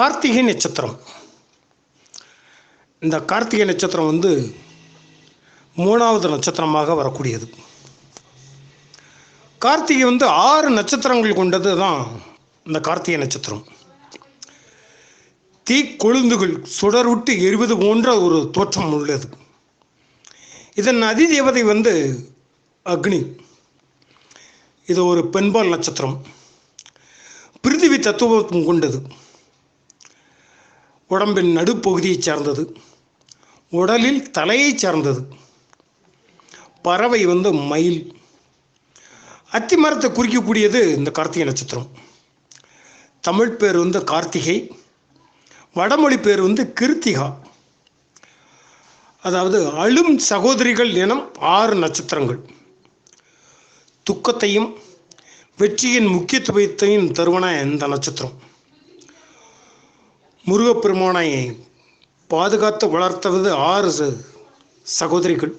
கார்த்திகை நட்சத்திரம். இந்த கார்த்திகை நட்சத்திரம் வந்து மூணாவது நட்சத்திரமாக வரக்கூடியது. கார்த்திகை வந்து ஆறு நட்சத்திரங்கள் கொண்டது தான் இந்த கார்த்திகை நட்சத்திரம். தீ கொழுந்துகள் சுடர்விட்டு எரிவது போன்ற ஒரு தோற்றம் உள்ளது. இதன் அதிதேவதை வந்து அக்னி. இது ஒரு பெண்பால் நட்சத்திரம். பிரிதிவி தத்துவம் கொண்டது. உடம்பின் நடுப்பகுதியைச் சார்ந்தது. உடலில் தலையைச் சார்ந்தது. பறவை வந்து மயில். அத்தி மரத்தை குறிக்கக்கூடியது இந்த கார்த்திகை நட்சத்திரம். தமிழ் பேர் வந்து கார்த்திகை. வடமொழி பேர் வந்து கிருத்திகா. அதாவது அழும் சகோதரிகள் எனும் ஆறு நட்சத்திரங்கள். துக்கத்தையும் வெற்றியின் முக்கியத்துவத்தையும் தருவன இந்த நட்சத்திரம். முருகப்பெருமானை பாதுகாத்து வளர்த்தது ஆறு சகோதரிகள்.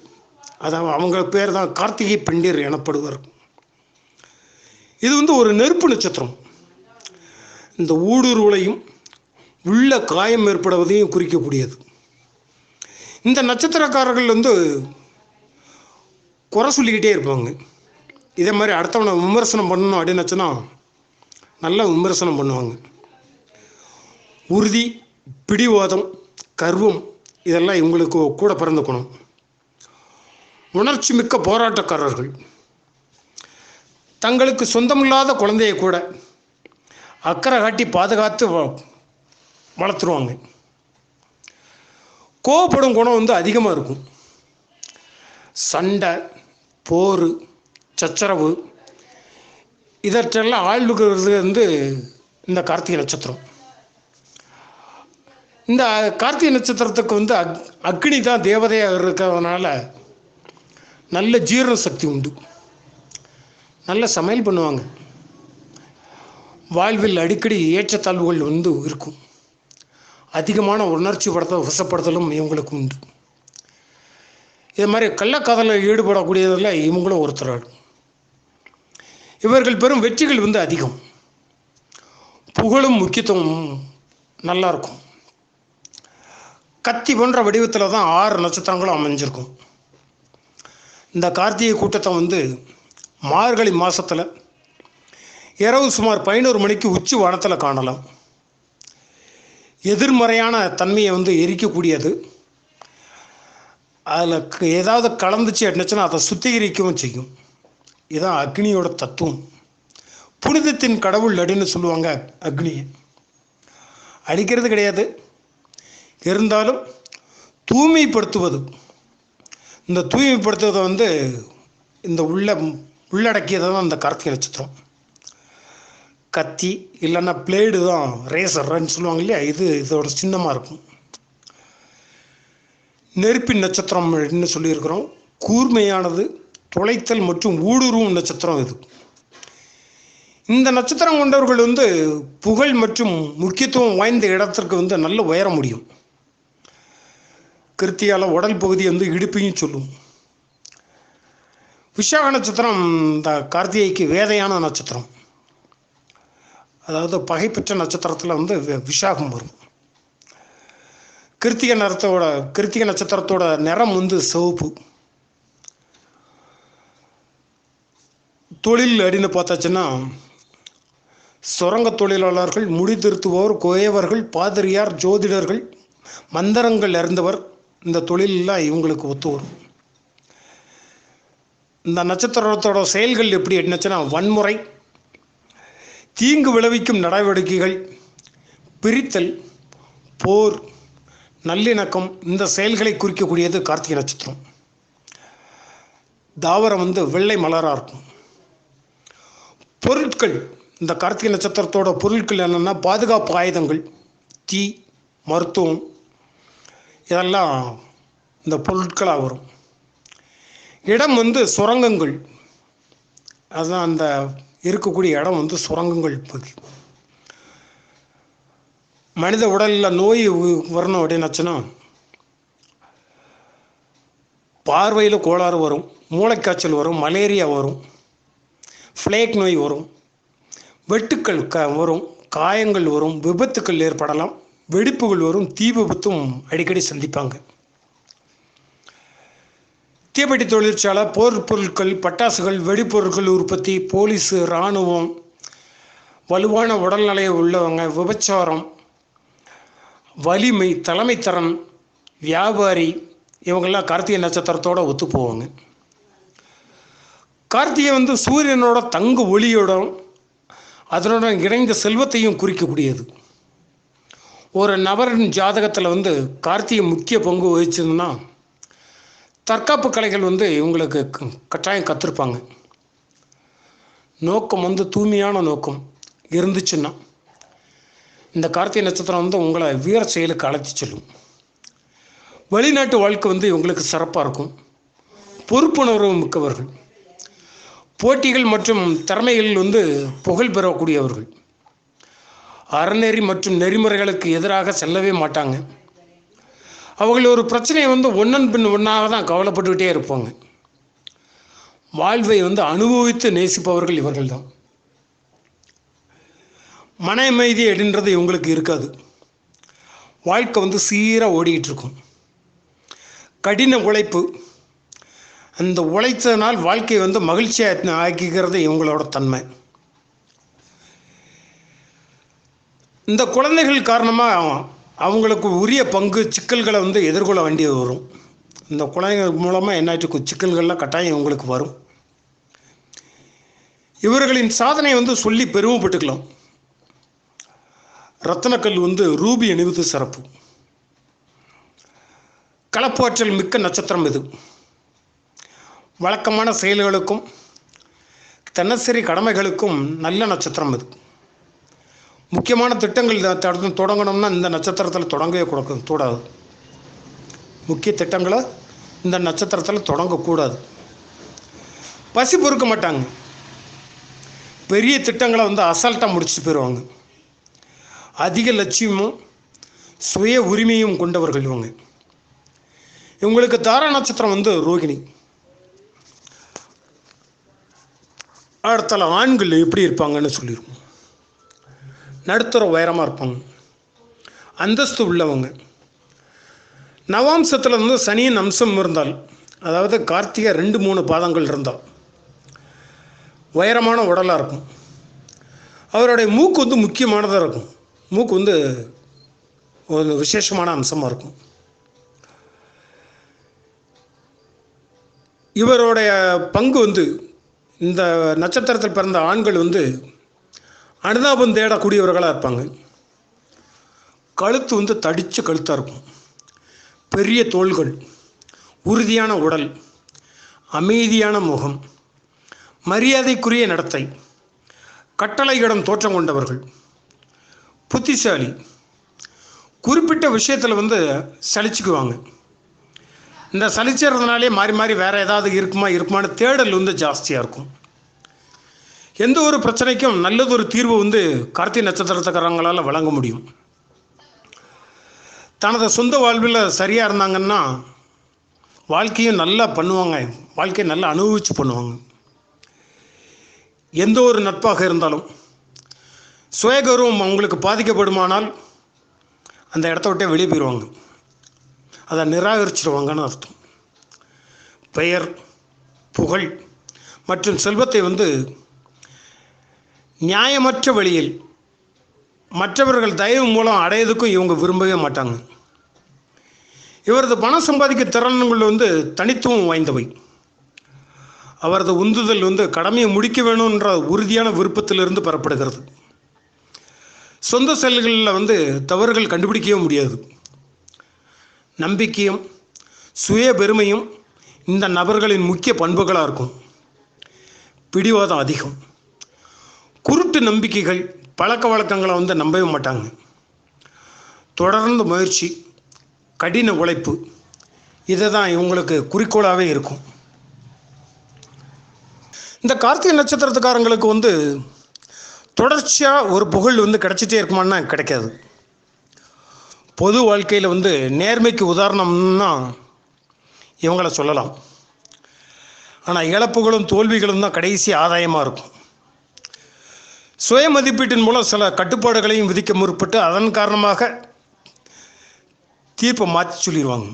அதாவது அவங்க பேர் தான் கார்த்திகை பெண்டிர் எனப்படுவர். இது வந்து ஒரு நெருப்பு நட்சத்திரம். இந்த ஊடுருவலையும் உள்ள காயம் ஏற்படுவதையும் குறிக்கக்கூடியது. இந்த நட்சத்திரக்காரர்கள் வந்து குறை சொல்லிக்கிட்டே இருப்பாங்க. இதே மாதிரி அடுத்தவனை விமர்சனம் பண்ணணும் அப்படின்னு நல்லா விமர்சனம் பண்ணுவாங்க. உறுதி பிடிவாதம் கர்வம் இதெல்லாம் இவங்களுக்கு கூட பிறந்துக்கணும். உணர்ச்சி மிக்க போராட்டக்காரர்கள். தங்களுக்கு சொந்தமில்லாத குழந்தையை கூட அக்கறை காட்டி பாதுகாத்து வ- வளர்த்துருவாங்க. கோவப்படும் குணம் வந்து அதிகமாக இருக்கும். சண்டை போர் சச்சரவு இதற்றெல்லாம் ஆழ்வுகிறது வந்து இந்த கார்த்திகை நட்சத்திரம். இந்த கார்த்திகை நட்சத்திரத்துக்கு வந்து அக் அக்னி தான் தேவதையாக இருக்கிறதுனால நல்ல ஜீரண சக்தி உண்டு. நல்ல சமையல் பண்ணுவாங்க. வாழ்வில் அடிக்கடி ஏற்றத்தாழ்வுகள் வந்து இருக்கும். அதிகமான உணர்ச்சி படுத்த வசப்படுத்தலும் இவங்களுக்கு உண்டு. இது மாதிரி கள்ளக்காதலில் ஈடுபடக்கூடியதில் இவங்களும் ஒருத்தர் இவர்கள் பெறும் வெற்றிகள் வந்து அதிகம். புகழும் முக்கியத்துவம் நல்லா இருக்கும். கத்தி போன்ற வடிவத்தில் தான் ஆறு நட்சத்திரங்களும் அமைஞ்சிருக்கும். இந்த கார்த்திகை கூட்டத்தை வந்து மார்கழி மாதத்தில் இரவு சுமார் பதினோரு மணிக்கு உச்சி வானத்தில் காணலாம். எதிர்மறையான தன்மையை வந்து எரிக்கக்கூடியது. அதில் ஏதாவது கலந்துச்சு அப்படின்னுச்சுன்னா அதை சுத்திகரிக்கவும் செய்யும். இதுதான் அக்னியோட தத்துவம். புனிதத்தின் கடவுள் அப்படின்னு சொல்லுவாங்க அக்னியை. அடிக்கிறது கிடையாது. இருந்தாலும் தூய்மைப்படுத்துவது. இந்த தூய்மைப்படுத்துவதை வந்து இந்த உள்ள உள்ளடக்கியது தான் இந்த கார்த்திகை நட்சத்திரம் கத்தி இல்லைன்னா பிளேடு தான் ரேசர்ன்னு சொல்லுவாங்க இல்லையா? இது இதோட சின்னமாக இருக்கும். நெருப்பின் நட்சத்திரம் அப்படின்னு சொல்லியிருக்கிறோம். கூர்மையானது துளைத்தல் மற்றும் ஊடுருவும் நட்சத்திரம் இது. இந்த நட்சத்திரம் கொண்டவர்கள் வந்து புகழ் மற்றும் முக்கியத்துவம் வாய்ந்த இடத்திற்கு வந்து நல்ல உயர முடியும். கிருத்தியால உடல் பகுதி வந்து இடுப்பையும் சொல்லும். விஷாக நட்சத்திரம் இந்த கார்த்திகைக்கு வேதையான நட்சத்திரம். அதாவது பகைப்பெற்ற நட்சத்திரத்தில் வந்து வி- விஷாகம் வரும். கிருத்திக நிறத்தோட கிருத்திக நட்சத்திரத்தோட நிறம் வந்து சிவப்பு. தொழில் அப்படின்னு பார்த்தாச்சுன்னா சுரங்க தொழிலாளர்கள் முடிதிருத்துவோர் கோயவர்கள் பாதிரியார் ஜோதிடர்கள் மந்திரங்கள் அறிந்தவர் இந்த தொழிலெலாம் இவங்களுக்கு ஒத்து வரும். இந்த நட்சத்திரத்தோட செயல்கள் எப்படி என்னச்சுன்னா வன்முறை தீங்கு விளைவிக்கும் நடவடிக்கைகள் பிரித்தல் போர் நல்லிணக்கம் இந்த செயல்களை குறிக்கக்கூடியது கார்த்திகை நட்சத்திரம். தாவரம் வந்து வெள்ளை மலராக இருக்கும். பொருட்கள் இந்த கார்த்திகை நட்சத்திரத்தோட பொருட்கள் என்னென்னா பாதுகாப்பு ஆயுதங்கள் தீ மருத்துவம் இதெல்லாம் இந்த பொருட்களாக வரும் இடம் வந்து சுரங்கங்கள். அதுதான் அந்த இருக்கக்கூடிய இடம் வந்து சுரங்கங்கள் பகுதி. மனித உடலில் நோய் வரணும் அப்படின்னாச்சுன்னா பார்வையில் கோளாறு வரும் மூளைக்காய்ச்சல் வரும் மலேரியா வரும் ஃப்ளேக் நோய் வரும் வெட்டுக்கள் க வரும் காயங்கள் வரும் விபத்துக்கள் ஏற்படலாம் வெடிப்புகள் வரும் தீ விபத்தும் அடிக்கடி சந்திப்பாங்க. தீப்பெட்டி தொழிற்சாலை போர் பொருட்கள் பட்டாசுகள் வெடிப்பொருட்கள் உற்பத்தி போலீஸு இராணுவம் வலுவான உடல்நிலையை உள்ளவங்க விபச்சாரம் வலிமை தலைமைத்திறன் வியாபாரி இவங்கெல்லாம் கார்த்திகை நட்சத்திரத்தோட ஒத்து போவாங்க கார்த்திகை வந்து சூரியனோட தங்க ஒளியோடும் அதனோட இணைந்த செல்வத்தையும் குறிக்கக்கூடியது. ஒரு நபரின் ஜாதகத்தில் வந்து கார்த்திகை முக்கிய பங்கு வகிச்சதுன்னா தற்காப்பு கலைகள் வந்து இவங்களுக்கு க- கட்டாயம் கற்றுருப்பாங்க நோக்கம் வந்து தூய்மையான நோக்கம் இருந்துச்சுன்னா இந்த கார்த்திகை நட்சத்திரம் வந்து உங்களை வீர செயலுக்கு அழைத்து செல்லும். வெளிநாட்டு வாழ்க்கை வந்து இவங்களுக்கு சிறப்பாக இருக்கும். பொறுப்புணர்வு மிக்கவர்கள். போட்டிகள் மற்றும் திறமைகளில் வந்து புகழ் பெறக்கூடியவர்கள். அறநெறி மற்றும் நெறிமுறைகளுக்கு எதிராக செல்லவே மாட்டாங்க. அவர்கள் ஒரு பிரச்சனையை வந்து ஒன்றன் பின் ஒன்றாக தான் கவலைப்பட்டுக்கிட்டே இருப்பாங்க. வாழ்வை வந்து அனுபவித்து நேசிப்பவர்கள் இவர்கள் தான். மன அமைதி அப்படின்றது இவங்களுக்கு இருக்காது. வாழ்க்கை வந்து சீராக ஓடிக்கிட்டு இருக்கும். கடின உழைப்பு அந்த உழைத்ததனால் வாழ்க்கையை வந்து மகிழ்ச்சியாக ஆக்கிக்கிறது இவங்களோட தன்மை. இந்த குழந்தைகள் காரணமாக அவங்களுக்கு உரிய பங்கு சிக்கல்களை வந்து எதிர்கொள்ள வேண்டியது வரும். இந்த குழந்தைகள் மூலமாக என்னாச்சு? சிக்கல்கள்லாம் கட்டாயம் இவங்களுக்கு வரும். இவர்களின் சாதனை வந்து சொல்லி பெருமைப்பட்டுக்கலாம். ரத்தனக்கல் வந்து ரூபி அணிவது சிறப்பு. கலப்பாற்றல் மிக்க நட்சத்திரம் இது. வழக்கமான செயல்களுக்கும் தினசரி கடமைகளுக்கும் நல்ல நட்சத்திரம் இது. முக்கியமான திட்டங்கள் இத தொடங்கணும்னா இந்த நட்சத்திரத்தில் தொடங்கவே கொடுக்க கூடாது முக்கிய திட்டங்களை இந்த நட்சத்திரத்தில் தொடங்கக்கூடாது. பசி பொறுக்க மாட்டாங்க. பெரிய திட்டங்களை வந்து அசால்ட்டாக முடிச்சுட்டு போயிடுவாங்க அதிக லட்சியமும் சுய உரிமையும் கொண்டவர்கள் இவங்க. இவங்களுக்கு தாரா நட்சத்திரம் வந்து ரோகிணி. அடுத்தால ஆண்கள் எப்படி இருப்பாங்கன்னு சொல்லியிருக்கோம் நடுத்தர உயரமாக இருப்பாங்க. அந்தஸ்து உள்ளவங்க. நவாம்சத்தில் வந்து சனியின் அம்சம் இருந்தால் அதாவது கார்த்திகை ரெண்டு மூணு பாதங்கள் இருந்தால் உயரமான உடலாக இருக்கும். அவருடைய மூக்கு வந்து முக்கியமானதாக இருக்கும். மூக்கு வந்து ஒரு விசேஷமான அம்சமாக இருக்கும். இவருடைய பங்கு வந்து இந்த நட்சத்திரத்தில் பிறந்த ஆண்கள் வந்து அனுதாபம் தேடக்கூடியவர்களாக இருப்பாங்க. கழுத்து வந்து தடித்த கழுத்தாக இருக்கும். பெரிய தோள்கள் உறுதியான உடல் அமைதியான முகம் மரியாதைக்குரிய நடத்தை கட்டளையிடம் தோற்றம் கொண்டவர்கள் புத்திசாலி குறிப்பிட்ட விஷயத்தில் வந்து சலிச்சுக்குவாங்க. இந்த சலிச்சறதுனாலே மாறி மாறி வேறு ஏதாவது இருக்குமா இருக்குமான்னு தேடல் வந்து ஜாஸ்தியாக இருக்கும். எந்த ஒரு பிரச்சனைக்கும் நல்லதொரு தீர்வு வந்து கார்த்திகை நட்சத்திரத்துக்காரங்களால் வழங்க முடியும். தனது சொந்த வாழ்வில் சரியாக இருந்தாங்கன்னா வாழ்க்கையும் நல்லா பண்ணுவாங்க. வாழ்க்கையை நல்லா அனுபவித்து பண்ணுவாங்க. எந்த ஒரு நட்பாக இருந்தாலும் சுயகௌரவம் அவங்களுக்கு பாதிக்கப்படுமானால் அந்த இடத்த விட்டே வெளியே போயிடுவாங்க அதை நிராகரிச்சிடுவாங்கன்னு அர்த்தம். பெயர் புகழ் மற்றும் செல்வத்தை வந்து நியாயமற்ற வழியில் மற்றவர்கள் தயவு மூலம் அடையதுக்கும் இவங்க விரும்பவே மாட்டாங்க. இவரது பணம் சம்பாதிக்க திறன்கள் வந்து தனித்துவம் வாய்ந்தவை. அவரது உந்துதல் வந்து கடமையை முடிக்க வேணுன்ற உறுதியான விருப்பத்திலிருந்து பெறப்படுகிறது. சொந்த செயல்களில் வந்து தவறுகள் கண்டுபிடிக்கவே முடியாது. நம்பிக்கையும் சுய பெருமையும் இந்த நபர்களின் முக்கிய பண்புகளாக இருக்கும். பிடிவாதம் அதிகம். குருட்டு நம்பிக்கைகள் பழக்க வழக்கங்களை வந்து நம்பவே மாட்டாங்க. தொடர்ந்து முயற்சி கடின உழைப்பு இதை தான் இவங்களுக்கு குறிக்கோளாகவே இருக்கும். இந்த கார்த்திகை நட்சத்திரத்துக்காரங்களுக்கு வந்து தொடர்ச்சியாக ஒரு புகழ் வந்து கிடைச்சிட்டே இருக்குமான்னா கிடைக்காது. பொது வாழ்க்கையில் வந்து நேர்மைக்கு உதாரணம்னா இவங்கள சொல்லலாம். ஆனால் இழப்புகளும் தோல்விகளும் தான் கடைசி ஆதாயமாக இருக்கும். சுய மதிப்பீட்டின் மூலம் சில கட்டுப்பாடுகளையும் விதிக்க முற்பட்டு அதன் காரணமாக தீர்ப்பை மாற்றி சொல்லிடுவாங்க.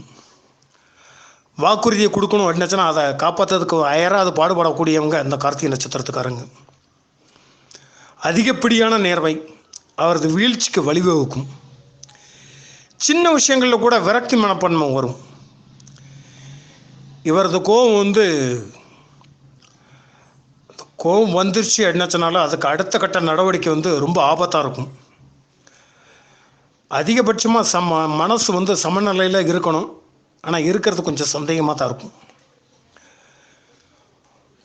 வாக்குறுதியை கொடுக்கணும் அப்படின்னாச்சுன்னா அதை காப்பாற்றுறதுக்கு அயராது பாடுபடக்கூடியவங்க அந்த கார்த்திகை நட்சத்திரத்துக்காரங்க. அதிகப்படியான நேர்வை அவரது வீழ்ச்சிக்கு வழிவகுக்கும். சின்ன விஷயங்களில் கூட விரக்தி மனப்பான்மை வரும். இவரது கோபம் வந்து கோபம் வந்துருச்சு அப்படின்னாச்சுனாலும் அதுக்கு அடுத்த கட்ட நடவடிக்கை வந்து ரொம்ப ஆபத்தாக இருக்கும். அதிகபட்சமாக சம மனசு வந்து சமநிலையில் இருக்கணும். ஆனால் இருக்கிறது கொஞ்சம் சந்தேகமாக தான் இருக்கும்.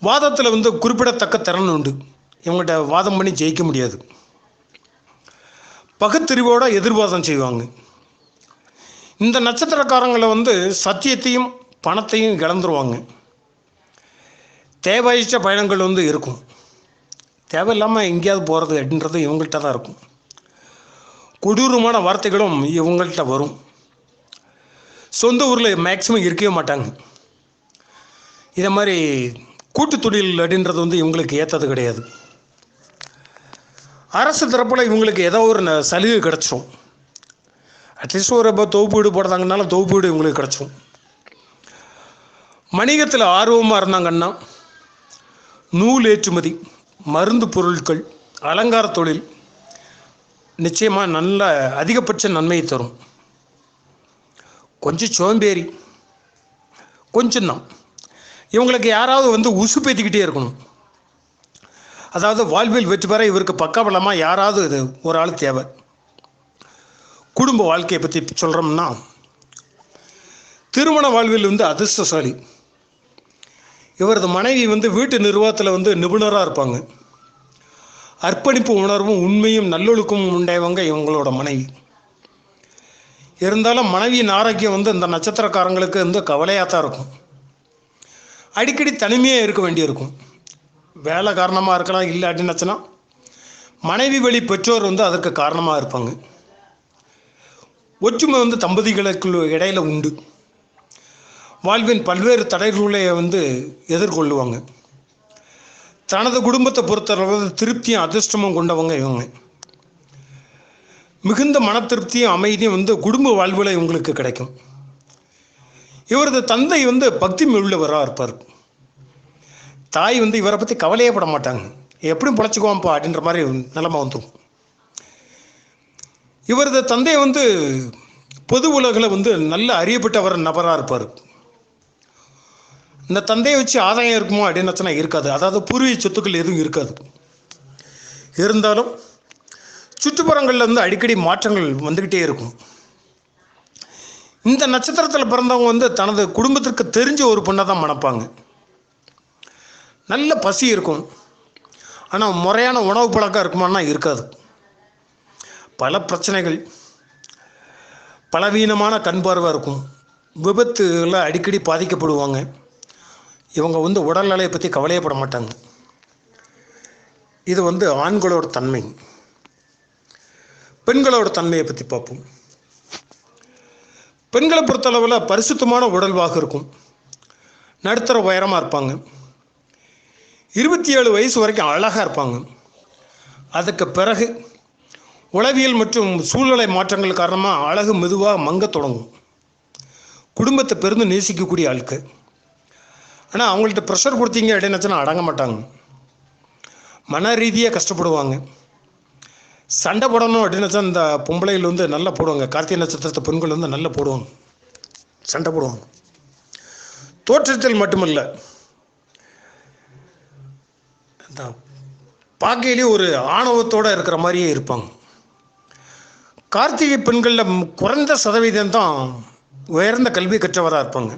வாதத்தில் வந்து குறிப்பிடத்தக்க திறன் உண்டு. இவங்கள்ட்ட வாதம் பண்ணி ஜெயிக்க முடியாது. பகுத்தறிவோட எதிர்வாதம் செய்வாங்க. இந்த நட்சத்திரக்காரங்களை வந்து சத்தியத்தையும் பணத்தையும் இழந்துருவாங்க. தேவையற்ற பயணங்கள் வந்து இருக்கும். தேவையில்லாமல் எங்கேயாவது போகிறது அப்படின்றது இவங்கள்ட்ட தான் இருக்கும். கொடூரமான வார்த்தைகளும் இவங்கள்ட்ட வரும். சொந்த ஊரில் மேக்சிமம் இருக்கவே மாட்டாங்க. இதை மாதிரி கூட்டு தொழில் அப்படின்றது வந்து இவங்களுக்கு ஏற்றது கிடையாது. அரசு தரப்பில் இவங்களுக்கு ஏதோ ஒரு ந- சலுகை கிடச்சிரும். அட்லீஸ்ட் ஒரு இப்போ தொகுப்பு வீடு போடுறாங்கனாலும் தொகுப்பு வீடு இவங்களுக்கு கிடச்சிரும். வணிகத்தில் ஆர்வமாக இருந்தாங்கன்னா நூல் ஏற்றுமதி மருந்து பொருட்கள் அலங்கார தொழில் நிச்சயமாக நல்ல அதிகபட்ச நன்மையை தரும். கொஞ்சம் சோம்பேறி கொஞ்சம்தான். இவங்களுக்கு யாராவது வந்து உசு பேத்திக்கிட்டே இருக்கணும். அதாவது வாழ்வில் வெற்றி பெற இவருக்கு பக்கபலமாக யாராவது இது ஒரு ஆள் தேவை. குடும்ப வாழ்க்கையை பற்றி சொல்கிறோம்னா திருமண வாழ்வில் வந்து அதிர்ஷ்டசாலி. இவரது மனைவி வந்து வீட்டு நிர்வாகத்தில் வந்து நிபுணராக இருப்பாங்க. அர்ப்பணிப்பு உணர்வும் உண்மையும் நல்லொழுக்கமும் உண்டாயவங்க இவங்களோட மனைவி. இருந்தாலும் மனைவியின் ஆரோக்கியம் வந்து இந்த நட்சத்திரக்காரங்களுக்கு வந்து கவலையாக தான் இருக்கும். அடிக்கடி தனிமையாக இருக்க வேண்டியிருக்கும். வேலை காரணமாக இருக்கலாம் இல்லை அப்படின்னாச்சுன்னா மனைவி வழி பெற்றோர் வந்து அதற்கு காரணமாக இருப்பாங்க. ஒற்றுமை வந்து தம்பதிகளுக்கு இடையில உண்டு. வாழ்வின் பல்வேறு தடைகளை வந்து எதிர்கொள்ளுவாங்க. தனது குடும்பத்தை பொறுத்தளவு திருப்தியும் அதிர்ஷ்டமும் கொண்டவங்க இவங்க. மிகுந்த மன திருப்தியும் அமைதியும் வந்து குடும்ப வாழ்வில் இவங்களுக்கு கிடைக்கும். இவரது தந்தை வந்து பக்தி உள்ளவராக இருப்பார். தாய் வந்து இவரை பற்றி கவலையே பட மாட்டாங்க. எப்படியும் பிழைச்சிக்குவான்ப்பா அப்படின்ற மாதிரி நிலைமை வந்துடும் இவரது தந்தை வந்து பொது உலகில் வந்து நல்ல அறியப்பட்டவர் நபராக இருப்பார். இந்த தந்தையை வச்சு ஆதாயம் இருக்குமோ அப்படின்னு இருக்காது. அதாவது பூர்வீக சொத்துக்கள் எதுவும் இருக்காது. இருந்தாலும் சுற்றுப்புறங்களில் வந்து அடிக்கடி மாற்றங்கள் வந்துக்கிட்டே இருக்கும். இந்த நட்சத்திரத்தில் பிறந்தவங்க வந்து தனது குடும்பத்திற்கு தெரிஞ்ச ஒரு பொண்ணை தான் மணப்பாங்க. நல்ல பசி இருக்கும். ஆனால் முறையான உணவு பழக்கம் இருக்குமான்னா இருக்காது. பல பிரச்சனைகள் பலவீனமான கண் பார்வை இருக்கும். விபத்துகளை அடிக்கடி பாதிக்கப்படுவாங்க. இவங்க வந்து உடல்நிலையை பற்றி கவலையப்பட மாட்டாங்க. இது வந்து ஆண்களோட தன்மை. பெண்களோட தன்மையை பற்றி பார்ப்போம். பெண்களை பொறுத்தளவில் பரிசுத்தமான உடல்வாக இருக்கும். நடுத்தர உயரமாக இருப்பாங்க. இருபத்தி ஏழு வயசு வரைக்கும் அழகாக இருப்பாங்க. அதுக்கு பிறகு உளவியல் மற்றும் சூழ்நிலை மாற்றங்கள் காரணமாக அழகு மெதுவாக மங்க தொடங்கும். குடும்பத்தை பெருந்து நேசிக்கக்கூடிய ஆட்கள். ஆனால் அவங்கள்ட்ட ப்ரெஷர் கொடுத்தீங்க அப்படின்னு அடங்க மாட்டாங்க. மன ரீதியாக கஷ்டப்படுவாங்க. சண்டை போடணும் அப்படின்னாச்சா இந்த பொம்பளைகள் வந்து நல்லா போடுவாங்க. கார்த்திகை நட்சத்திரத்தை பெண்கள் வந்து நல்லா போடுவாங்க. சண்டை போடுவாங்க. தோற்றத்தில் மட்டுமல்ல இந்த பார்க்கையிலேயே ஒரு ஆணவத்தோடு இருக்கிற மாதிரியே இருப்பாங்க. கார்த்திகை பெண்களில் குறைந்த சதவீதம் தான் உயர்ந்த கல்வி கற்றவராக இருப்பாங்க.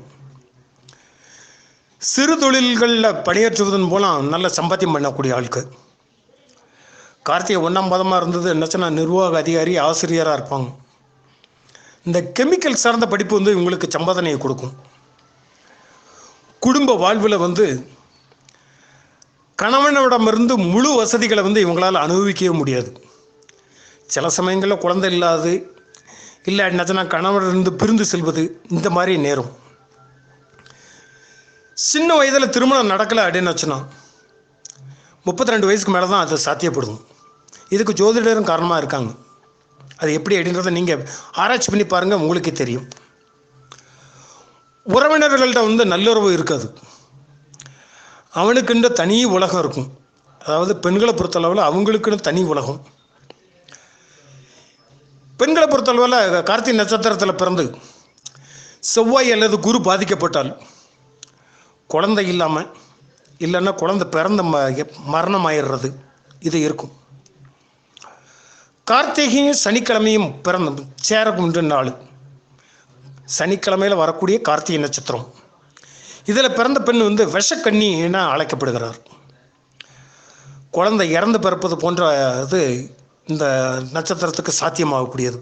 சிறு தொழில்களில் பணியாற்றுவதன் மூலம் நல்ல சம்பாத்தியம் பண்ணக்கூடிய ஆளுக்கு கார்த்திகை ஒன்றாம் பதமாக இருந்தது. என்னச்சுன்னா நிர்வாக அதிகாரி ஆசிரியராக இருப்பாங்க. இந்த கெமிக்கல் சார்ந்த படிப்பு வந்து இவங்களுக்கு சம்பாதனையை கொடுக்கும். குடும்ப வாழ்வில் வந்து கணவனிடமிருந்து முழு வசதிகளை வந்து இவங்களால் அனுபவிக்கவே முடியாது. சில சமயங்களில் குழந்தை இல்லாது இல்லை என்னச்சுன்னா கணவனிருந்து பிரிந்து செல்வது இந்த மாதிரி நேரும். சின்ன வயதில் திருமணம் நடக்கலை அப்படின்னு வச்சுன்னா முப்பத்தி ரெண்டு வயசுக்கு மேலே தான் அது சாத்தியப்படும் இதுக்கு ஜோதிடரும் காரணமாக இருக்காங்க. அது எப்படி அப்படின்றத நீங்கள் ஆராய்ச்சி பண்ணி பாருங்கள் உங்களுக்கே தெரியும். உறவினர்கள்ட்ட வந்து நல்லுறவு இருக்காது. அவனுக்குன்ற தனி உலகம் இருக்கும். அதாவது பெண்களை பொறுத்தளவில் அவங்களுக்குன்னு தனி உலகம். பெண்களை பொறுத்தளவில் கார்த்திகை நட்சத்திரத்தில் பிறந்து செவ்வாய் அல்லது குரு பாதிக்கப்பட்டால் குழந்தை இல்லாமல் இல்லைன்னா குழந்தை பிறந்த ம மரணம் ஆயிடுறது இது இருக்கும். கார்த்திகையும் சனிக்கிழமையும் பிறந்த சேரக்குன்ற நாள் சனிக்கிழமையில் வரக்கூடிய கார்த்திகை நட்சத்திரம். இதில் பிறந்த பெண் வந்து விஷக்கண்ணி என அழைக்கப்படுகிறார். குழந்தை இறந்து பிறப்பது போன்ற இது இந்த நட்சத்திரத்துக்கு சாத்தியமாகக்கூடியது.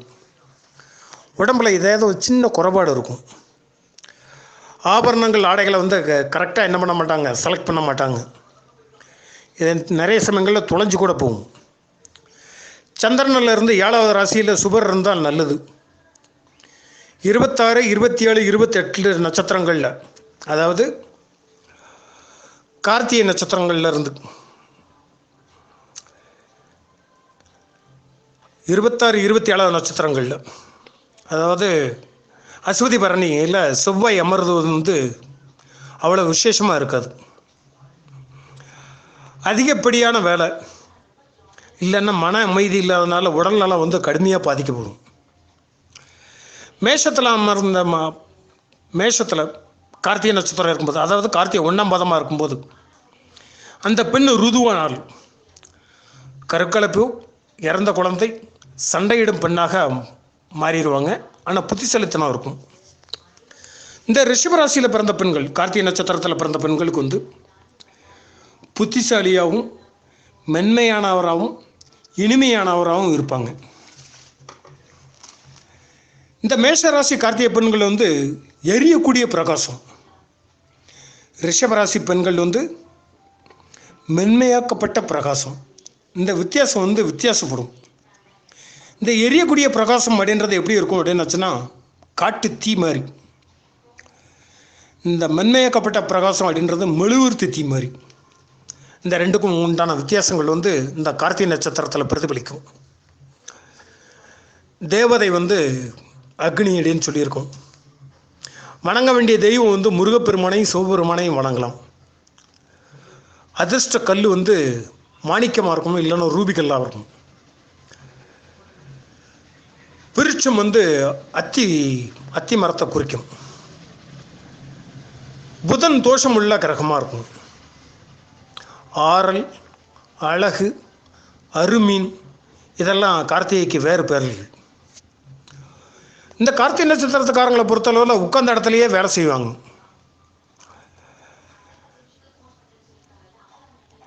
உடம்புல ஏதாவது ஒரு சின்ன குறைபாடு இருக்கும். ஆபரணங்கள் ஆடைகளை வந்து கரெக்டாக என்ன பண்ண மாட்டாங்க? செலக்ட் பண்ண மாட்டாங்க. இது நிறைய சமயங்களில் தொலைஞ்சு கூட போகும். சந்திரனில் இருந்து ஏழாவது ராசியில் சுபர் இருந்தால் நல்லது. இருபத்தாறு இருபத்தி ஏழு இருபத்தெட்டு நட்சத்திரங்களில் அதாவது கார்த்திகை நட்சத்திரங்கள்ல இருந்து இருபத்தாறு இருபத்தி ஏழாவது நட்சத்திரங்களில் அதாவது அஸ்வதி பரணியில் செவ்வாய் அமர்வது வந்து அவ்வளோ விசேஷமாக இருக்காது. அதிகப்படியான வேலை. இல்லைன்னா மன அமைதி இல்லாதனால உடல் நலம் வந்து கடுமையாக பாதிக்கப்படும். மேஷத்தில் அமர்ந்த ம மேஷத்தில் கார்த்திகை நட்சத்திரம் இருக்கும்போது அதாவது கார்த்திகை ஒன்றாம் பதமாக இருக்கும்போது அந்த பெண் ருதுவானால் கருக்கலப்பு இறந்த குழந்தை சண்டையிடும் பெண்ணாக மாறிடுவாங்க. ஆனால் புத்திசலித்தனம் இருக்கும். இந்த ரிஷபராசியில் பிறந்த பெண்கள் கார்த்திகை நட்சத்திரத்தில் பிறந்த பெண்களுக்கு வந்து புத்திசாலியாகவும் மென்மையானவராகவும் இனிமையானவராகவும் இருப்பாங்க. இந்த மேஷராசி கார்த்திகை பெண்கள் வந்து எரியக்கூடிய பிரகாசம். ரிஷபராசி பெண்கள் வந்து மென்மையாக்கப்பட்ட பிரகாசம். இந்த வித்தியாசம் வந்து வித்தியாசப்படும். இந்த எரியக்கூடிய பிரகாசம் அப்படின்றது எப்படி இருக்கும் அப்படின்னு வச்சுன்னா காட்டு தீ மாதிரி. இந்த மென்மையாக்கப்பட்ட பிரகாசம் அப்படின்றது மெழுகுர்த்தி தீ மாதிரி. இந்த ரெண்டுக்கும் உண்டான வித்தியாசங்கள் வந்து இந்த கார்த்திகை நட்சத்திரத்தில் பிரதிபலிக்கும். தேவதை வந்து அக்னி அப்படின்னு சொல்லியிருக்கோம். வணங்க வேண்டிய தெய்வம் வந்து முருகப்பெருமானையும் சிவபெருமானையும் வணங்கலாம். அதிர்ஷ்ட கல் வந்து மாணிக்கமாக இருக்கும் இல்லைன்னா ரூபிகல்லாக இருக்கும். விருட்சம் வந்து அத்தி அத்தி மரத்தை குறிக்கும். புதன் தோஷம் உள்ள கிரகமாக இருக்கும். ஆறல் அழகு அருமீன் இதெல்லாம் கார்த்திகைக்கு வேறு பேர்கள் இந்த கார்த்திகை நட்சத்திரத்துக்காரங்களை பொறுத்தளவில் உட்கார்ந்த இடத்துலையே வேலை செய்வாங்க.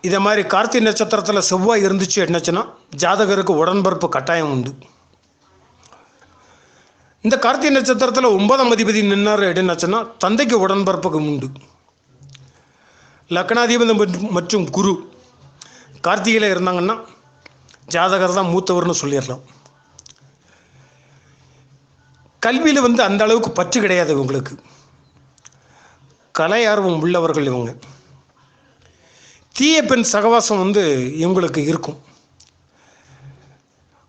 இதை மாதிரி கார்த்திகை நட்சத்திரத்தில் செவ்வாய் இருந்துச்சு என்னச்சுன்னா ஜாதகருக்கு உடன்பிறப்பு கட்டாயம் உண்டு. இந்த கார்த்திகை நட்சத்திரத்தில் ஒன்பதாம் அதிபதி நின்னார் அப்படின்னாச்சுன்னா தந்தைக்கு உடன்பரப்புக்கு உண்டு. லக்னாதிபதி மற்றும் குரு கார்த்திகையில் இருந்தாங்கன்னா ஜாதகர் தான் மூத்தவர்னு சொல்லிடலாம். கல்வியில் வந்து அந்த அளவுக்கு பற்று கிடையாது இவங்களுக்கு. கலை ஆர்வம் உள்ளவர்கள் இவங்க. தீய பெண் சகவாசம் வந்து இவங்களுக்கு இருக்கும்.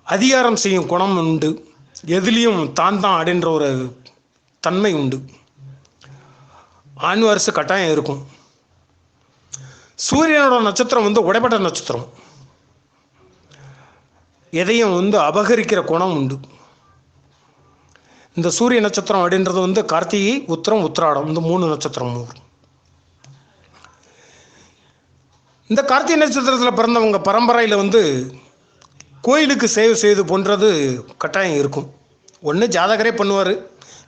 அதிகாரம் செய்யும் குணம் உண்டு. எதுலேயும் தான் தான் அப்படின்ற ஒரு தன்மை உண்டு. ஆண் வாரிசு கட்டாயம் இருக்கும். சூரியனோட நட்சத்திரம் வந்து உடைப்பட்ட நட்சத்திரம். எதையும் வந்து அபகரிக்கிற குணம் உண்டு. இந்த சூரிய நட்சத்திரம் அப்படின்றது வந்து கார்த்திகை உத்திரம் உத்திராடம் இந்த மூணு நட்சத்திரம். வரும். இந்த கார்த்திகை நட்சத்திரத்தில் பிறந்தவங்க பரம்பரையில் வந்து கோயிலுக்கு சேவை செய்வது போன்றது கட்டாயம் இருக்கும். ஒன்று ஜாதகரே பண்ணுவார்.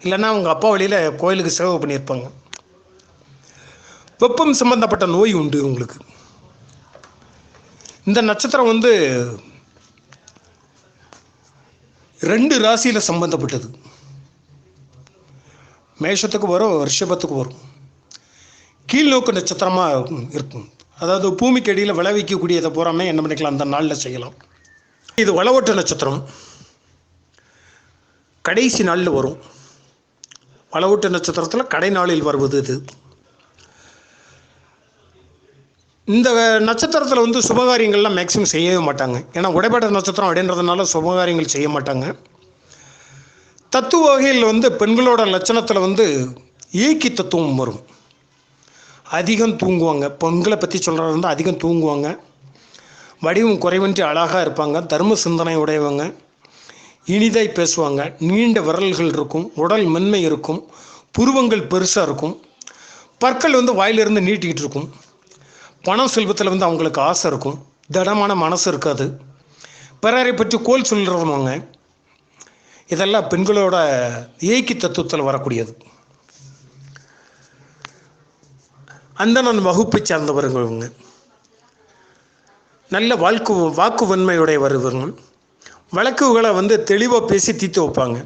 இல்லைன்னா அவங்க அப்பா வழியில் கோயிலுக்கு சேவை பண்ணியிருப்பாங்க. வெப்பம் சம்பந்தப்பட்ட நோய் உண்டு உங்களுக்கு. இந்த நட்சத்திரம் வந்து ரெண்டு ராசியில் சம்பந்தப்பட்டது. மேஷத்துக்கு வரும் ரிஷபத்துக்கு வரும். கீழ்நோக்கு நட்சத்திரமாக இருக்கும். அதாவது பூமிக்கு அடியில் விளைவிக்கக்கூடியதை பூராமே என்ன பண்ணிக்கலாம்? அந்த நாளில் செய்யலாம். இது வளவட்ட நட்சத்திரம். கடைசி நாளில் வரும். வளவட்ட நட்சத்திரத்தில் கடை நாளில் வருவது இது. இந்த நட்சத்திரத்தில் வந்து சுபகாரியங்கள்லாம் மேக்ஸிமம் செய்யவே மாட்டாங்க. ஏன்னா உடைப்பட்ட நட்சத்திரம் அப்படின்றதுனால சுபகாரியங்கள் செய்ய மாட்டாங்க. தத்துவ வகையில் வந்து பெண்களோட லட்சணத்தில் வந்து ஏக்கி தத்துவம் வரும். அதிகம் தூங்குவாங்க. பெண்களை பற்றி சொல்கிறது வந்து அதிகம் தூங்குவாங்க. வடிவம் குறைவின்றி அழகாக இருப்பாங்க. தர்ம சிந்தனை உடையவங்க. இனிதாய் பேசுவாங்க. நீண்ட விரல்கள் இருக்கும். உடல் மென்மை இருக்கும். புருவங்கள் பெருசாக இருக்கும். பற்கள் வந்து வாயிலிருந்து நீட்டிக்கிட்டு இருக்கும். பணம் செல்வத்தில் வந்து அவங்களுக்கு ஆசை இருக்கும். திடமான மனசு இருக்காது. பிறரை பற்றி கோல் சொல்கிறவங்க இதெல்லாம் பெண்களோட ஏக்கி தத்துவத்தில் வரக்கூடியது. அந்தணன் வகுப்பை சார்ந்தவர்கள் இவங்க. நல்ல வாழ்க்கு வாக்கு வன்மையுடையவர் வழக்குகளை வந்து தெளிவாக பேசி தீர்த்து வைப்பாங்க.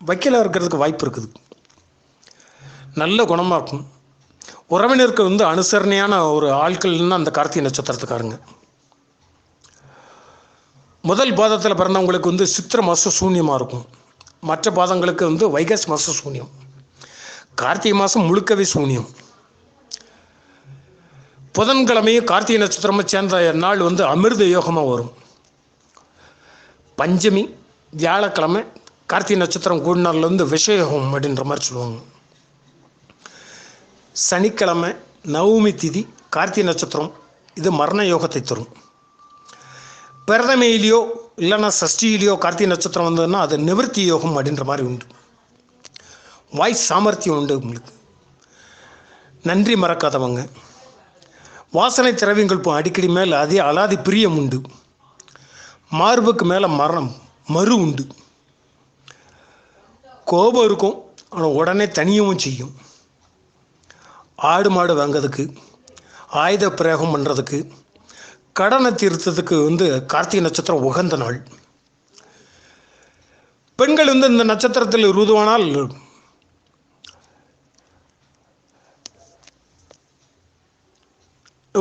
வக்கீலாக இருக்கிறதுக்கு வாய்ப்பு இருக்குது. நல்ல குணமாக இருக்கும் உறவினருக்கு வந்து அனுசரணையான ஒரு ஆட்கள்னு அந்த கார்த்திகை நட்சத்திரத்துக்காரங்க. முதல் பாதத்தில் பிறந்தவங்களுக்கு வந்து சித்திர மாதம் சூன்யமாக இருக்கும். மற்ற பாதங்களுக்கு வந்து வைகாசி மாதம் சூன்யம். கார்த்திகை மாதம் முழுக்கவே சூன்யம். புதன்கிழமையும் கார்த்திகை நட்சத்திரமும் சேர்ந்த நாள் வந்து அமிர்த யோகமாக வரும். பஞ்சமி வியாழக்கிழமை கார்த்திகை நட்சத்திரம் கூடினால வந்து விஷயோகம் அப்படின்ற மாதிரி சொல்லுவாங்க. சனிக்கிழமை நவமி திதி கார்த்திகை நட்சத்திரம் இது மரண யோகத்தை தரும். பிரதமையிலையோ இல்லைன்னா சஷ்டியிலையோ கார்த்திகை நட்சத்திரம் வந்ததுன்னா அது நிவர்த்தி யோகம் அப்படின்ற மாதிரி உண்டு. வாய் சாமர்த்தியம் உண்டு உங்களுக்கு. நன்றி மறக்காதவங்க. வாசனை திரவியங்கள் இப்போ அடிக்கடி மேலே அதே அலாதி பிரியம் உண்டு. மார்புக்கு மேலே மரணம் மறு உண்டு. கோபம் இருக்கும் ஆனால் உடனே தனியவும் செய்யும். ஆடு மாடு வாங்கிறதுக்கு ஆயுத பிரயோகம் பண்ணுறதுக்கு கடனை தீர்த்ததுக்கு வந்து கார்த்திகை நட்சத்திரம் உகந்த நாள். பெண்கள் வந்து இந்த நட்சத்திரத்தில் உருதுவானால்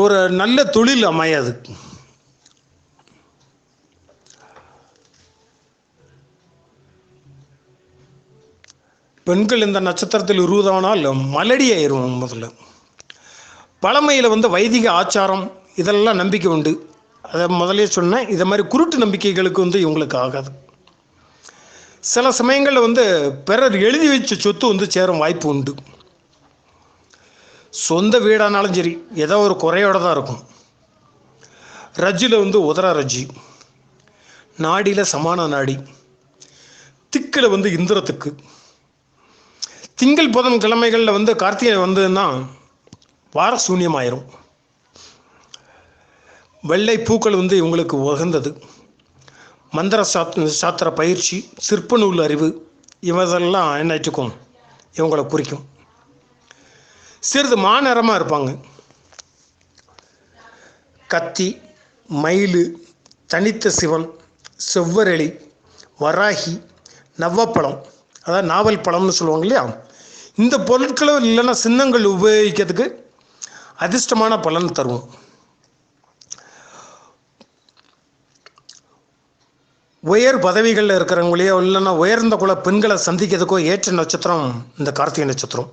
ஒரு நல்ல தொழில் அமையாது பெண்கள் இந்த நட்சத்திரத்தில் உருவதானால் மலடி ஆயிடுவோம் முதல்ல. பழமையில் வந்து வைதிக ஆச்சாரம் இதெல்லாம் நம்பிக்கை உண்டு. அதை முதலே சொன்னேன் இதை மாதிரி குருட்டு நம்பிக்கைகளுக்கு வந்து இவங்களுக்கு ஆகாது. சில சமயங்களில் வந்து பிறர் எழுதி வச்ச சொத்து வந்து சேரும் வாய்ப்பு உண்டு. சொந்த வீடானாலும் சரி ஏதோ ஒரு குறையோட தான் இருக்கும். ரஜ்ஜில் வந்து உதர ரஜ்ஜி. நாடியில் சமான நாடி. திக்கில் வந்து இந்திரத்துக்கு திங்கள் புதன் கிழமைகளில் வந்து கார்த்திகை வந்ததுன்னா வார சூன்யமாயிரும். வெள்ளை பூக்கள் வந்து இவங்களுக்கு உகந்தது. மந்திர சாத் சாத்திர பயிற்சி சிற்ப நூல் அறிவு இவதெல்லாம் என்னாச்சுக்கும் இவங்களை குறிக்கும். சிறிது மாநிறமாக இருப்பாங்க. கத்தி மயில் தனித்த சிவன் செவ்வரளி வராகி நவ்வப்பழம் அதாவது நாவல் பழம்னு சொல்லுவாங்க இல்லையா? இந்த பொருட்களும் இல்லைன்னா சின்னங்கள் உபயோகிக்கிறதுக்கு அதிர்ஷ்டமான பலன் தருவோம். உயர் பதவிகளில் இருக்கிறவங்களையோ இல்லைன்னா உயர்ந்த குல பெண்களை சந்திக்கிறதுக்கோ ஏற்ற நட்சத்திரம் இந்த கார்த்திகை நட்சத்திரம்.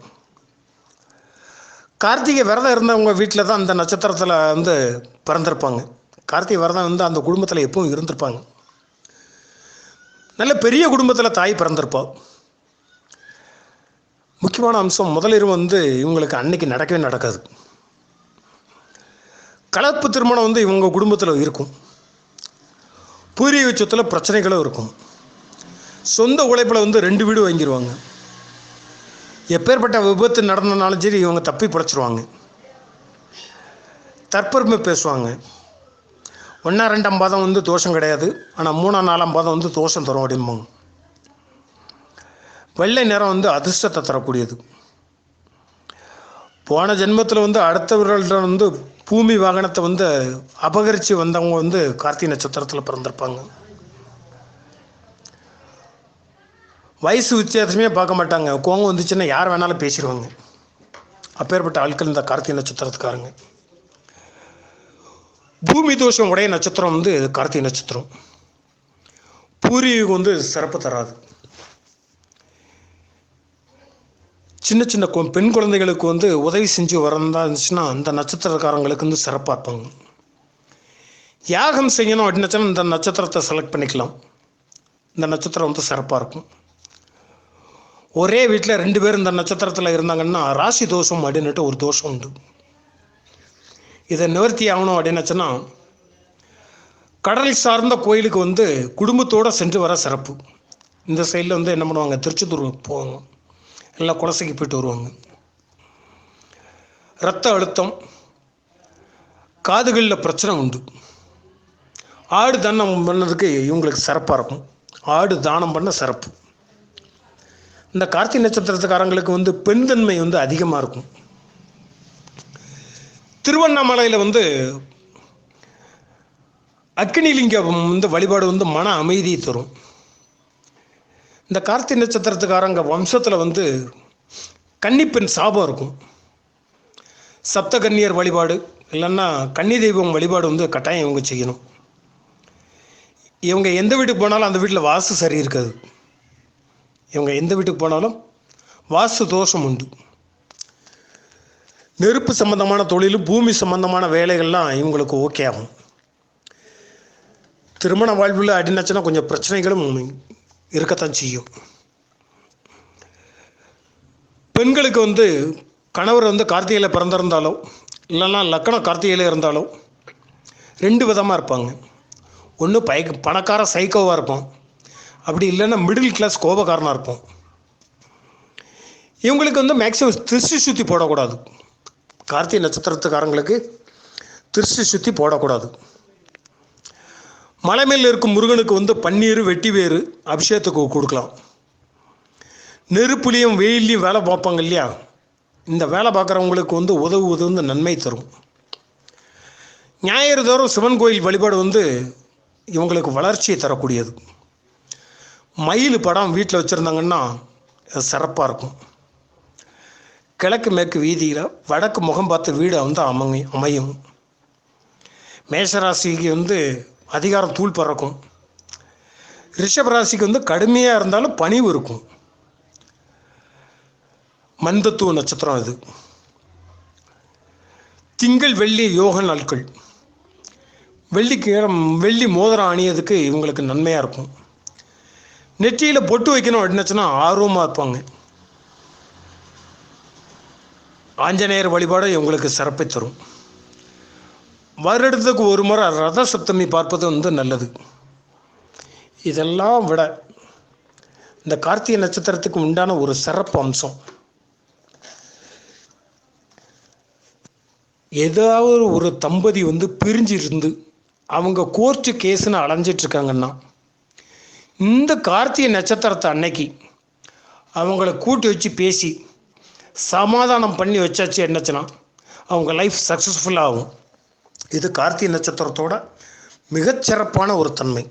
கார்த்திகை விரதம் இருந்தவங்க வீட்டில் தான் அந்த நட்சத்திரத்தில் வந்து பிறந்திருப்பாங்க. கார்த்திகை விரதம் வந்து அந்த குடும்பத்தில் எப்பவும் இருந்திருப்பாங்க. நல்ல பெரிய குடும்பத்தில் தாய் பிறந்திருப்பா. முக்கியமான அம்சம் முதலிரவு வந்து இவங்களுக்கு அன்னைக்கு நடக்கவே நடக்காது. கலப்பு திருமணம் வந்து இவங்க குடும்பத்தில் இருக்கும். பூர்வீக சொத்தில் பிரச்சனைகளும் இருக்கும். சொந்த உழைப்பில் வந்து ரெண்டு வீடு வாங்கிடுவாங்க எப்பேற்பட்ட விபத்து நடந்தனாலும் சரி இவங்க தப்பி பிழைச்சிருவாங்க தற்பெருமை பேசுவாங்க. ஒன்றா ரெண்டாம் பாதம் வந்து தோஷம் கிடையாது. ஆனால் மூணாம் நாலாம் பாதம் வந்து தோஷம் தரும் அப்படிம்பாங்க. வெள்ளை நிறம் வந்து அதிர்ஷ்டத்தை தரக்கூடியது. போன ஜென்மத்தில் வந்து அடுத்தவர்கள்ட்ட வந்து பூமி வாகனத்தை வந்து அபகரித்து வந்தவங்க வந்து கார்த்திகை நட்சத்திரத்தில் பிறந்திருப்பாங்க. வயசு வித்தியாசமே பார்க்க மாட்டாங்க. கோவம் வந்துச்சுன்னா யார் வேணாலும் பேசிடுவாங்க. அப்பேற்பட்ட ஆட்கள் இந்த கார்த்திகை நட்சத்திரத்துக்காரங்க. பூமி தோஷம் உடைய நட்சத்திரம் வந்து கார்த்திகை நட்சத்திரம். பூர்வீகம் வந்து சிறப்பு தராது. சின்ன சின்ன பெண் குழந்தைகளுக்கு வந்து உதவி செஞ்சு வரந்தா இருந்துச்சுன்னா அந்த நட்சத்திரக்காரங்களுக்கு வந்து சிறப்பாக இருப்பாங்க. யாகம் செய்யணும் அப்படின்னாச்சுன்னா இந்த நட்சத்திரத்தை செலக்ட் பண்ணிக்கலாம். இந்த நட்சத்திரம் வந்து சிறப்பாக இருக்கும். ஒரே வீட்டில் ரெண்டு பேர் இந்த நட்சத்திரத்தில் இருந்தாங்கன்னா ராசி தோஷம் அப்படின்னுட்டு ஒரு தோஷம் உண்டு. இதை நிவர்த்தி ஆகணும் அப்படின்னாச்சுன்னா கடல் சார்ந்த கோயிலுக்கு வந்து குடும்பத்தோடு சென்று வர சிறப்பு. இந்த சைடில் வந்து என்ன பண்ணுவாங்க? திருச்செந்தூர் போவாங்க. எல்லாம் குலசைக்கு போயிட்டு வருவாங்க. ரத்த அழுத்தம் காதுகளில் பிரச்சனை உண்டு. ஆடு தானம் பண்ணதுக்கு இவங்களுக்கு சிறப்பாக இருக்கும். ஆடு தானம் பண்ண சிறப்பு. இந்த கார்த்திகை நட்சத்திரத்துக்காரங்களுக்கு வந்து பெண் தன்மை வந்து அதிகமாக இருக்கும். திருவண்ணாமலையில் வந்து அக்னிலிங்கம் வந்து வழிபாடு வந்து மன அமைதியை தரும். இந்த கார்த்திகை நட்சத்திரத்துக்காரங்க வம்சத்தில் வந்து கன்னிப்பெண் சாபம் இருக்கும். சப்த கன்னியர் வழிபாடு இல்லைன்னா கன்னி தெய்வம் வழிபாடு வந்து கட்டாயம் இவங்க செய்யணும். இவங்க எந்த வீட்டுக்கு போனாலும் அந்த வீட்டில் வாசு சரி இருக்காது. இவங்க எந்த வீட்டுக்கு போனாலும் வாஸ்து தோஷம் உண்டு. நெருப்பு சம்பந்தமான தொழில் பூமி சம்பந்தமான வேலைகள்லாம் இவங்களுக்கு ஓகே ஆகும். திருமண வாழ்வில் அடினாச்சுன்னா கொஞ்சம் பிரச்சனைகளும் இருக்கத்தான் செய்யும். பெண்களுக்கு வந்து கணவர் வந்து கார்த்திகையில் பிறந்திருந்தாலோ இல்லைன்னா லக்கணம் கார்த்திகையில் இருந்தாலோ ரெண்டு விதமாக இருப்பாங்க. ஒன்று பை பணக்கார சைக்கோவாக இருப்பான். அப்படி இல்லைன்னா மிடில் கிளாஸ் கோபக்காரனாக இருப்போம் இவங்களுக்கு வந்து மேக்ஸிமம் திருஷ்டி சுற்றி போடக்கூடாது. கார்த்திகை நட்சத்திரத்துக்காரங்களுக்கு திருஷ்டி சுற்றி போடக்கூடாது. மலை மேல் இருக்கும் முருகனுக்கு வந்து பன்னீர் வெட்டி வேறு அபிஷேகத்துக்கு கொடுக்கலாம். நெருப்புலையும் வெயிலையும் வேலை பார்ப்பாங்க இல்லையா? இந்த வேலை பார்க்குறவங்களுக்கு வந்து உதவுவது வந்து நன்மை தரும். ஞாயிறு தோறும் சிவன் கோயில் வழிபாடு வந்து இவங்களுக்கு வளர்ச்சியை தரக்கூடியது. மயில் படம் வீட்டில் வச்சுருந்தாங்கன்னா சிறப்பாக இருக்கும். கிழக்கு மேற்கு வீதியில் வடக்கு முகம் பார்த்த வீடு வந்து அமங்க அமையும். மேஷராசிக்கு வந்து அதிகாரம் தூள் பறக்கும். ரிஷபராசிக்கு வந்து கடுமையாக இருந்தாலும் பணிவு இருக்கும். மந்தத்துவ நட்சத்திரம் இது திங்கள் வெள்ளி யோக நாட்கள். வெள்ளிக்கு வெள்ளி மோதிரம் அணியதுக்கு இவங்களுக்கு நன்மையாக இருக்கும். நெற்றியில் பொட்டு வைக்கணும் அப்படின்னுச்சுன்னா ஆர்வமாக இருப்பாங்க. ஆஞ்சநேயர் வழிபாடு இவங்களுக்கு சிறப்பை தரும். வருடத்துக்கு ஒரு முறை ரத சப்தமி பார்ப்பது வந்து நல்லது. இதெல்லாம் விட இந்த கார்த்திகை நட்சத்திரத்துக்கு உண்டான ஒரு சிறப்பு அம்சம். ஏதாவது ஒரு தம்பதி வந்து பிரிஞ்சு இருந்து அவங்க கோர்ட்டு கேஸுன்னு அலைஞ்சிட்டு இருக்காங்கன்னா இந்த கார்த்திகை நட்சத்திரத்தை அன்னைக்கு அவங்கள கூட்டி வச்சு பேசி சமாதானம் பண்ணி வச்சாச்சு என்னச்சுன்னா அவங்க லைஃப் சக்ஸஸ்ஃபுல்லாகும் இது கார்த்திகை நட்சத்திரத்தோட மிகச்சிறப்பான ஒரு தன்மை.